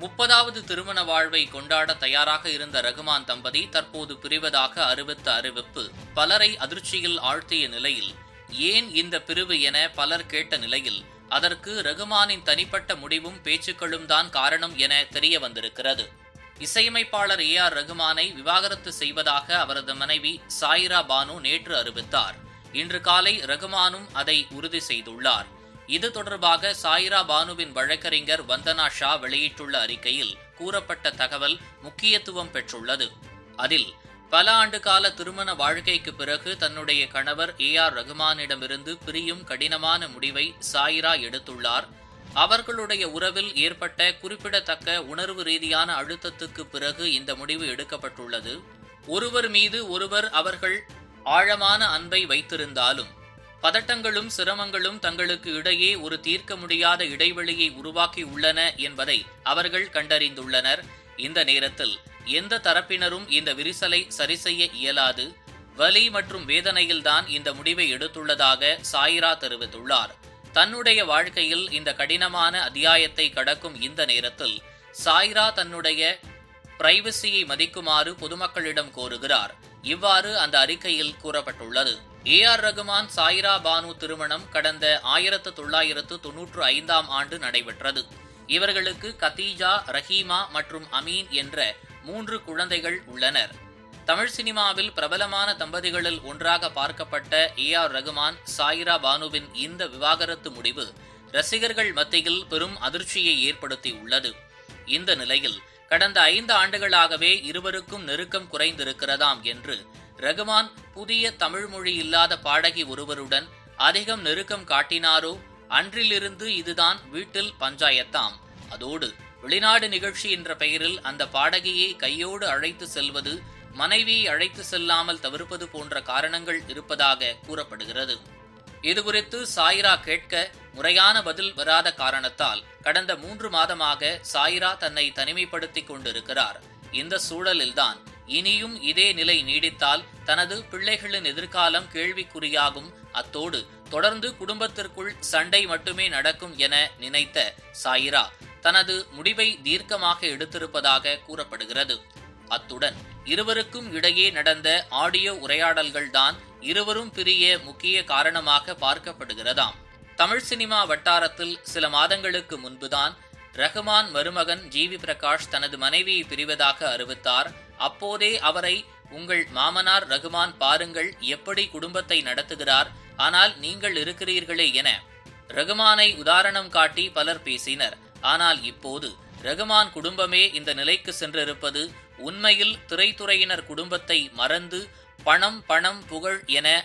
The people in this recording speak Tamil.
முப்பதாவது திருமண வாழ்வை கொண்டாட தயாராக இருந்த ரகுமான் தம்பதி தற்போது பிரிவதாக அறிவித்த அறிவிப்பு பலரை அதிர்ச்சியில் ஆழ்த்திய நிலையில் ஏன் இந்த பிரிவு என பலர் கேட்ட நிலையில் அதற்கு ரகுமானின் தனிப்பட்ட முடிவும் பேச்சுக்களும் தான் காரணம் என தெரிய வந்திருக்கிறது. இசையமைப்பாளர் ஏ ஆர் ரகுமானை விவாகரத்து செய்வதாக அவரது மனைவி சாயிரா பானு நேற்று அறிவித்தார். இன்று காலை ரகுமானும் அதை உறுதி செய்துள்ளார். இது தொடர்பாக சாயிரா பானுவின் வழக்கறிஞர் வந்தனா ஷா வெளியிட்டுள்ள அறிக்கையில் கூறப்பட்ட தகவல் முக்கியத்துவம் பெற்றுள்ளது. அதில் பல ஆண்டு கால திருமண வாழ்க்கைக்கு பிறகு தன்னுடைய கணவர் ஏ ஆர் ரகுமானிடமிருந்து பிரியும் கடினமான முடிவை சாயிரா எடுத்துள்ளார். அவர்களுடைய உறவில் ஏற்பட்ட குறிப்பிடத்தக்க உணர்வு ரீதியான அழுத்தத்துக்கு பிறகு இந்த முடிவு எடுக்கப்பட்டுள்ளது. ஒருவர் மீது ஒருவர் அவர்கள் ஆழமான அன்பை வைத்திருந்தாலும் பதட்டங்களும் சிரமங்களும் தங்களுக்கு இடையே ஒரு தீர்க்க முடியாத இடைவெளியை உருவாக்கி உள்ளன என்பதை அவர்கள் கண்டறிந்துள்ளனர். இந்த நேரத்தில் எந்த தரப்பினரும் இந்த விரிசலை சரிசெய்ய இயலாது. வலி மற்றும் வேதனையில்தான் இந்த முடிவை எடுத்துள்ளதாக சாயிரா தெரிவித்துள்ளார். தன்னுடைய வாழ்க்கையில் இந்த கடினமான அத்தியாயத்தை கடக்கும் இந்த நேரத்தில் சாயிரா தன்னுடைய பிரைவசியை மதிக்குமாறு பொதுமக்களிடம் கோருகிறார். இவ்வாறு அந்த அறிக்கையில் கூறப்பட்டுள்ளது. ஏ ஆர் ரகுமான் சாயிரா பானு திருமணம் கடந்த ஆயிரத்து தொள்ளாயிரத்து தொன்னூற்று ஐந்தாம் ஆண்டு நடைபெற்றது. இவர்களுக்கு கத்தீஜா ரஹீமா மற்றும் அமீன் என்ற மூன்று குழந்தைகள் உள்ளனர். தமிழ் சினிமாவில் பிரபலமான தம்பதிகளில் ஒன்றாக பார்க்கப்பட்ட ஏ ஆர் ரகுமான் சாயிரா பானுவின் இந்த விவாகரத்து முடிவு ரசிகர்கள் மத்தியில் பெரும் அதிர்ச்சியை ஏற்படுத்தி உள்ளது இந்த நிலையில் கடந்த ஐந்து ஆண்டுகளாகவே இருவருக்கும் நெருக்கம் குறைந்திருக்கிறதாம் என்று ரகுமான் புதிய தமிழ் மொழி இல்லாத பாடகி ஒருவருடன் அதிகம் நெருக்கம் காட்டினாரோ? அன்றிலிருந்து இதுதான் வீட்டில் பஞ்சாயத்தாம். அதோடு வெளிநாடு நிகழ்ச்சி என்ற பெயரில் அந்த பாடகியை கையோடு அழைத்து செல்வது மனைவியை அழைத்து செல்லாமல் தவிர்ப்பது போன்ற காரணங்கள் இருப்பதாக கூறப்படுகிறது. இதுகுறித்து சாயிரா கேட்க முறையான பதில் வராத காரணத்தால் கடந்த மூன்று மாதமாக சாயிரா தன்னை தனிமைப்படுத்திக் கொண்டிருக்கிறார். இந்த சூழலில்தான் இனியும் இதே நிலை நீடித்தால் தனது பிள்ளைகளின் எதிர்காலம் கேள்விக்குறியாகும். அத்தோடு தொடர்ந்து குடும்பத்திற்குள் சண்டை மட்டுமே நடக்கும் என நினைத்த சாயிரா தனது முடிவை தீர்க்கமாக எடுத்திருப்பதாக கூறப்படுகிறது. அத்துடன் இருவருக்கும் இடையே நடந்த ஆடியோ உரையாடல்கள்தான் இருவரும் பிரிய முக்கிய காரணமாக பார்க்கப்படுகிறதாம். தமிழ் சினிமா வட்டாரத்தில் சில மாதங்களுக்கு முன்புதான் ரஹ்மான் மருமகன் ஜிவி பிரகாஷ் தனது மனைவியை பிரிவதாக அறிவித்தார். அப்போதே அவரை உங்கள் மாமனார் ரகுமான் பாருங்கள் எப்படி குடும்பத்தை நடத்துகிறார் ஆனால் நீங்கள் இருக்கிறீர்களே என. ரகுமானை உதாரணம் காட்டி பலர் பேசினர். ஆனால் இப்போது ரகுமான் குடும்பமே இந்த நிலைக்கு சென்றிருப்பது உண்மையில் திரைத்துறையினர் குடும்பத்தை மறந்து பணம் பணம் புகழ் என